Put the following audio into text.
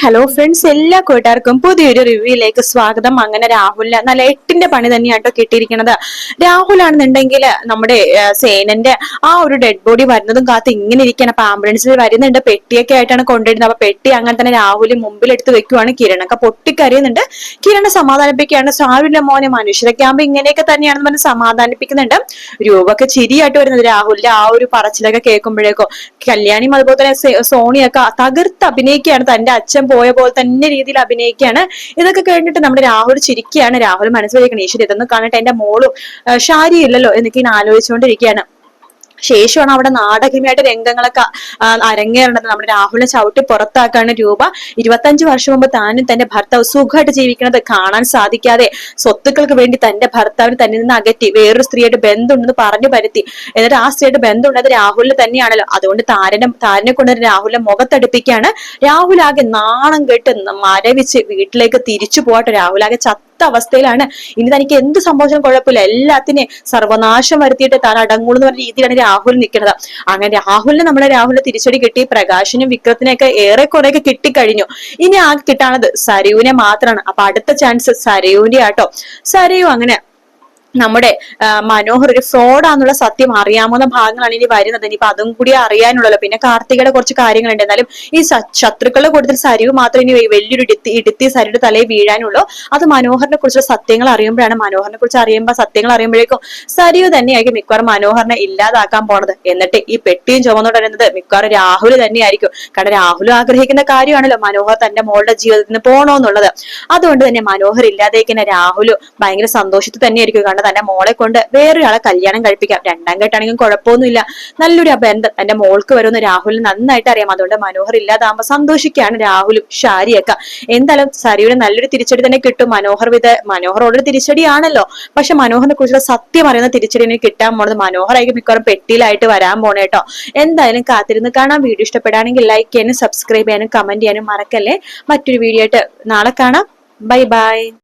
Hello friends എല്ലാ കൂട്ടുകാർക്കും പുതിയൊരു റിവ്യൂയിലേക്ക് സ്വാഗതം. അങ്ങനെ രാഹുലിന് നല്ല എട്ടിന്റെ പണി തന്നെയാണ് കേട്ടോ കിട്ടിയിരിക്കുന്നത്. രാഹുലാണെന്നുണ്ടെങ്കിൽ നമ്മുടെ ആ, സേനന്റെ ആ ഒരു ഡെഡ് ബോഡി വരുന്നതും കാത്ത് ഇങ്ങനെ ഇരിക്കണം അപ്പൊ ആംബുലൻസിൽ വരുന്നുണ്ട്. പെട്ടിയൊക്കെ ആയിട്ടാണ് കൊണ്ടുവരുന്നത്. അപ്പൊ പെട്ടി അങ്ങനെ തന്നെ രാഹുൽ മുമ്പിൽ എടുത്ത് വെക്കുവാണ് കിരണൊക്കെ പൊട്ടിക്കരയുന്നുണ്ട്. കിരണ സമാധാനിപ്പിക്കുകയാണ്. സാരില്ല മോനെ മനുഷ്യരൊക്കെ ആകുമ്പോൾ ഇങ്ങനെയൊക്കെ തന്നെയാണെന്ന് പറഞ്ഞ് സമാധാനിപ്പിക്കുന്നുണ്ട്. രൂപൊക്കെ ചിരിയായിട്ട് വരുന്നത് രാഹുലിന്റെ ആ ഒരു പറച്ചിലൊക്കെ കേൾക്കുമ്പോഴേക്കോ കല്യാണിയും അതുപോലെ തന്നെ സോണിയൊക്കെ തകർത്ത് അഭിനയിക്കുകയാണ് തന്റെ അച്ഛൻ പോയ പോലെ തന്നെ രീതിയിൽ അഭിനയിക്കുകയാണ്. ഇതൊക്കെ കഴിഞ്ഞിട്ട് നമ്മുടെ രാഹുൽ ചിരിക്കുകയാണ്. രാഹുൽ മനസ്സിലാക്കണം ഈശ്വരി ഇതൊന്നും കാണട്ടെ എന്റെ മോളും ഷാരി ഇല്ലല്ലോ എന്നൊക്കെ ഇങ്ങനെ ആലോചിച്ചുകൊണ്ടിരിക്കുകയാണ്. ശേഷമാണ് അവിടെ നാടകീയമായിട്ട് രംഗങ്ങളൊക്കെ അരങ്ങേറേണ്ടത് നമ്മുടെ രാഹുലിനെ ചവിട്ടി പുറത്താക്കാണ് രൂപ. ഇരുപത്തഞ്ച് വർഷം മുമ്പ് താനും തന്റെ ഭർത്താവ് സുഖമായിട്ട് ജീവിക്കുന്നത് കാണാൻ സാധിക്കാതെ സ്വത്തുക്കൾക്ക് വേണ്ടി തന്റെ ഭർത്താവിന് തന്നിൽ നിന്ന് അകറ്റി വേറൊരു സ്ത്രീയായിട്ട് ബന്ധമുണ്ടെന്ന് പറഞ്ഞു പരുത്തി. എന്നിട്ട് ആ സ്ത്രീയായിട്ട് ബന്ധമുള്ളത് രാഹുലിന് തന്നെയാണല്ലോ. അതുകൊണ്ട് താരനെ താരനെ കൊണ്ട് രാഹുലിനെ മുഖത്തടുപ്പിക്കാണ്. രാഹുൽ ആകെ നാണം കെട്ട് മരവിച്ച് വീട്ടിലേക്ക് തിരിച്ചു പോകട്ടെ. രാഹുൽ ആകെ ചത്ത അവസ്ഥയിലാണ്. ഇനി തനിക്ക് എന്ത് സംഭവിച്ചാലും കുഴപ്പമില്ല. എല്ലാത്തിനെയും സർവനാശം വരുത്തിയിട്ട് താൻ അടങ്ങുള്ളൂ എന്ന് പറഞ്ഞ രീതിയിലാണ് രാഹുൽ നിൽക്കുന്നത്. അങ്ങനെ രാഹുലിന് നമ്മുടെ രാഹുലിന് തിരിച്ചടി കിട്ടി പ്രകാശിനും വിക്രത്തിനെയൊക്കെ ഏറെ കുറെയൊക്കെ കിട്ടിക്കഴിഞ്ഞു. ഇനി ആ കിട്ടാണത് സരയുവിനെ മാത്രമാണ്. അപ്പൊ അടുത്ത ചാൻസ് സരയുവിന്റെ ആട്ടോ സരയു അങ്ങനെ നമ്മുടെ മനോഹർ ഒരു ഫ്രോഡാന്നുള്ള സത്യം അറിയാവുന്ന ഭാഗങ്ങളാണ് ഇനി വരുന്നത്. ഇനിയിപ്പൊ അതും കൂടി അറിയാനുള്ളല്ലോ. പിന്നെ കാർത്തികയുടെ കുറച്ച് കാര്യങ്ങളുണ്ട്. എന്നാലും ഈ ശത്രുക്കളുടെ കൂട്ടത്തിൽ സരിവ് മാത്രം ഇനി വലിയൊരു ഇടുത്തി ഇടുത്തി സരിയുടെ തലയിൽ വീഴാനുള്ളൂ. അത് മനോഹറിനെ കുറിച്ചുള്ള സത്യങ്ങൾ അറിയുമ്പോഴാണ് മനോഹറിനെ കുറിച്ച് അറിയുമ്പോൾ സത്യങ്ങൾ അറിയുമ്പോഴേക്കും സരിവ് തന്നെയായിരിക്കും മിക്കവാറും മനോഹറിനെ ഇല്ലാതാക്കാൻ പോണത്. എന്നിട്ട് ഈ പെട്ടിയും ചുമന്നോട് വരുന്നത് മിക്കവാറും രാഹുൽ തന്നെയായിരിക്കും. കാരണം രാഹുൽ ആഗ്രഹിക്കുന്ന കാര്യമാണല്ലോ മനോഹർ തന്റെ മോളുടെ ജീവിതത്തിൽ നിന്ന് പോണോന്നുള്ളത്. അതുകൊണ്ട് തന്നെ മനോഹർ ഇല്ലാതെ രാഹുൽ ഭയങ്കര സന്തോഷത്തിൽ തന്നെയായിരിക്കും. കാരണം തന്റെ മോളെ കൊണ്ട് വേറൊരാളെ കല്യാണം കഴിപ്പിക്കാം. രണ്ടാം കെട്ടാണെങ്കിലും കുഴപ്പമൊന്നുമില്ല. നല്ലൊരു ബന്ധം തന്റെ മോൾക്ക് വരുമെന്ന് രാഹുലിന് നന്നായിട്ട് അറിയാം. അതുകൊണ്ട് മനോഹർ ഇല്ലാതാകുമ്പോൾ സന്തോഷിക്കുകയാണ് രാഹുലും ഷാരിയൊക്കെ. എന്തായാലും സരിയുടെ നല്ലൊരു തിരിച്ചടി തന്നെ കിട്ടും. മനോഹർ വിധ മനോഹർ തിരിച്ചടിയാണല്ലോ. പക്ഷെ മനോഹറിനെ കുറിച്ചുള്ള സത്യം അറിയുന്ന തിരിച്ചടി എനിക്ക് കിട്ടാൻ പോണത് മനോഹറായിരിക്കും മിക്കവാറും പെട്ടിയിലായിട്ട് വരാൻ പോണേ കേട്ടോ. എന്തായാലും കാത്തിരുന്ന് കാണാം. വീഡിയോ ഇഷ്ടപ്പെടുകയാണെങ്കിൽ ലൈക്ക് ചെയ്യാനും സബ്സ്ക്രൈബ് ചെയ്യാനും കമന്റ് ചെയ്യാനും മറക്കല്ലേ. മറ്റൊരു വീഡിയോ ആയിട്ട് നാളെ കാണാം. Bye bye